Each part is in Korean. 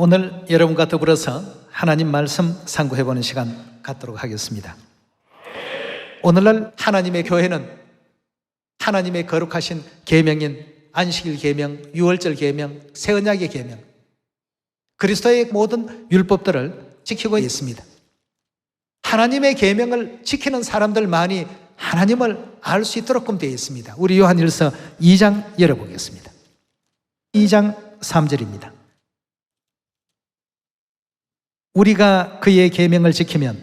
오늘 여러분과 더불어서 하나님 말씀 상고해보는 시간 갖도록 하겠습니다. 오늘날 하나님의 교회는 하나님의 거룩하신 계명인 안식일 계명, 유월절 계명, 새 언약의 계명, 그리스도의 모든 율법들을 지키고 있습니다. 하나님의 계명을 지키는 사람들만이 하나님을 알 수 있도록끔 되어 있습니다. 우리 요한일서 2장 열어보겠습니다. 2장 3절입니다. 우리가 그의 계명을 지키면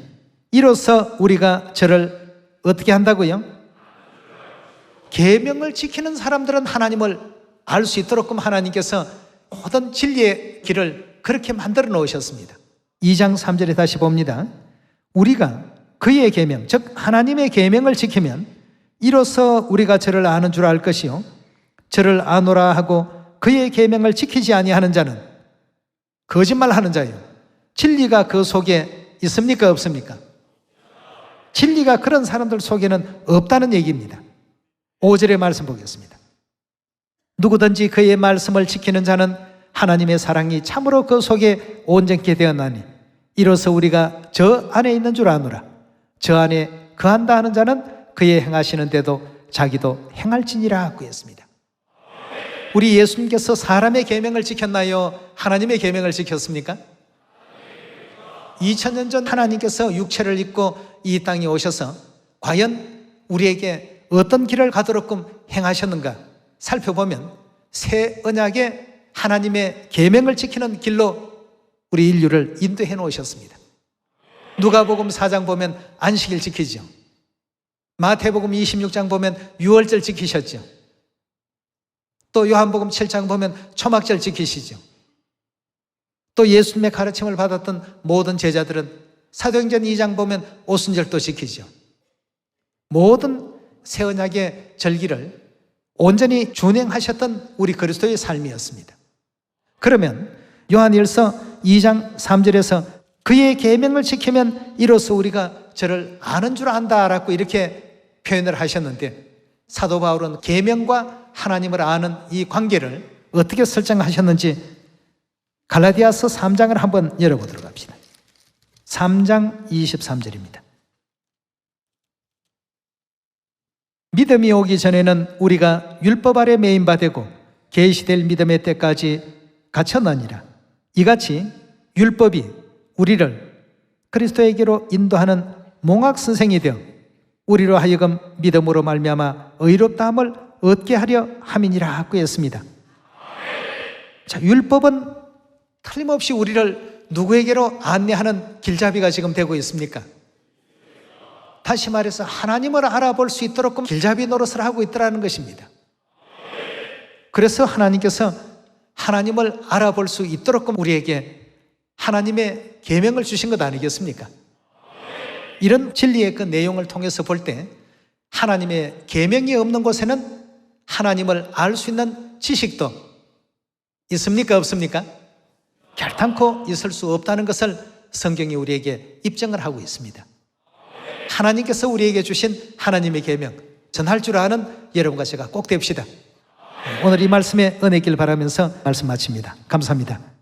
이로써 우리가 저를 어떻게 한다고요? 계명을 지키는 사람들은 하나님을 알 수 있도록끔 하나님께서 모든 진리의 길을 그렇게 만들어 놓으셨습니다. 2장 3절에 다시 봅니다. 우리가 그의 계명, 즉 하나님의 계명을 지키면 이로써 우리가 저를 아는 줄 알 것이요 저를 아노라 하고 그의 계명을 지키지 아니하는 자는 거짓말하는 자요 진리가 그 속에 있습니까 없습니까? 진리가 그런 사람들 속에는 없다는 얘기입니다. 5절의 말씀 보겠습니다. 누구든지 그의 말씀을 지키는 자는 하나님의 사랑이 참으로 그 속에 온전케 되었나니 이로써 우리가 저 안에 있는 줄 아노라. 저 안에 그한다 하는 자는 그의 행하시는데도 자기도 행할지니라 하고 했습니다. 우리 예수님께서 사람의 계명을 지켰나요? 하나님의 계명을 지켰습니까? 2000년 전 하나님께서 육체를 입고 이 땅에 오셔서 과연 우리에게 어떤 길을 가도록끔 행하셨는가 살펴보면 새 언약의 하나님의 계명을 지키는 길로 우리 인류를 인도해 놓으셨습니다. 누가복음 4장 보면 안식일 지키죠. 마태복음 26장 보면 유월절 지키셨죠. 또 요한복음 7장 보면 초막절 지키시죠. 또 예수님의 가르침을 받았던 모든 제자들은 사도행전 2장 보면 오순절도 지키죠. 모든 새 언약의 절기를 온전히 준행하셨던 우리 그리스도의 삶이었습니다. 그러면 요한일서 2장 3절에서 그의 계명을 지키면 이로써 우리가 저를 아는 줄 안다라고 이렇게 표현을 하셨는데 사도 바울은 계명과 하나님을 아는 이 관계를 어떻게 설정하셨는지 갈라디아서 3장을 한번 열어보도록 합시다. 3장 23절입니다. 믿음이 오기 전에는 우리가 율법 아래 매인 바 되고 계시될 믿음의 때까지 갇혔나니라. 이같이 율법이 우리를 그리스도에게로 인도하는 몽학 선생이 되어 우리로 하여금 믿음으로 말미암아 의롭다함을 얻게 하려 함이니라 하고 했습니다. 자, 율법은 틀림없이 우리를 누구에게로 안내하는 길잡이가 지금 되고 있습니까? 다시 말해서 하나님을 알아볼 수 있도록 길잡이 노릇을 하고 있더라는 것입니다. 그래서 하나님께서 하나님을 알아볼 수 있도록 우리에게 하나님의 계명을 주신 것 아니겠습니까? 이런 진리의 그 내용을 통해서 볼 때 하나님의 계명이 없는 곳에는 하나님을 알 수 있는 지식도 있습니까? 없습니까? 결탄코 있을 수 없다는 것을 성경이 우리에게 입증을 하고 있습니다. 하나님께서 우리에게 주신 하나님의 계명 전할 줄 아는 여러분과 제가 꼭 됩시다. 오늘 이 말씀에 은혜 있길 바라면서 말씀 마칩니다. 감사합니다.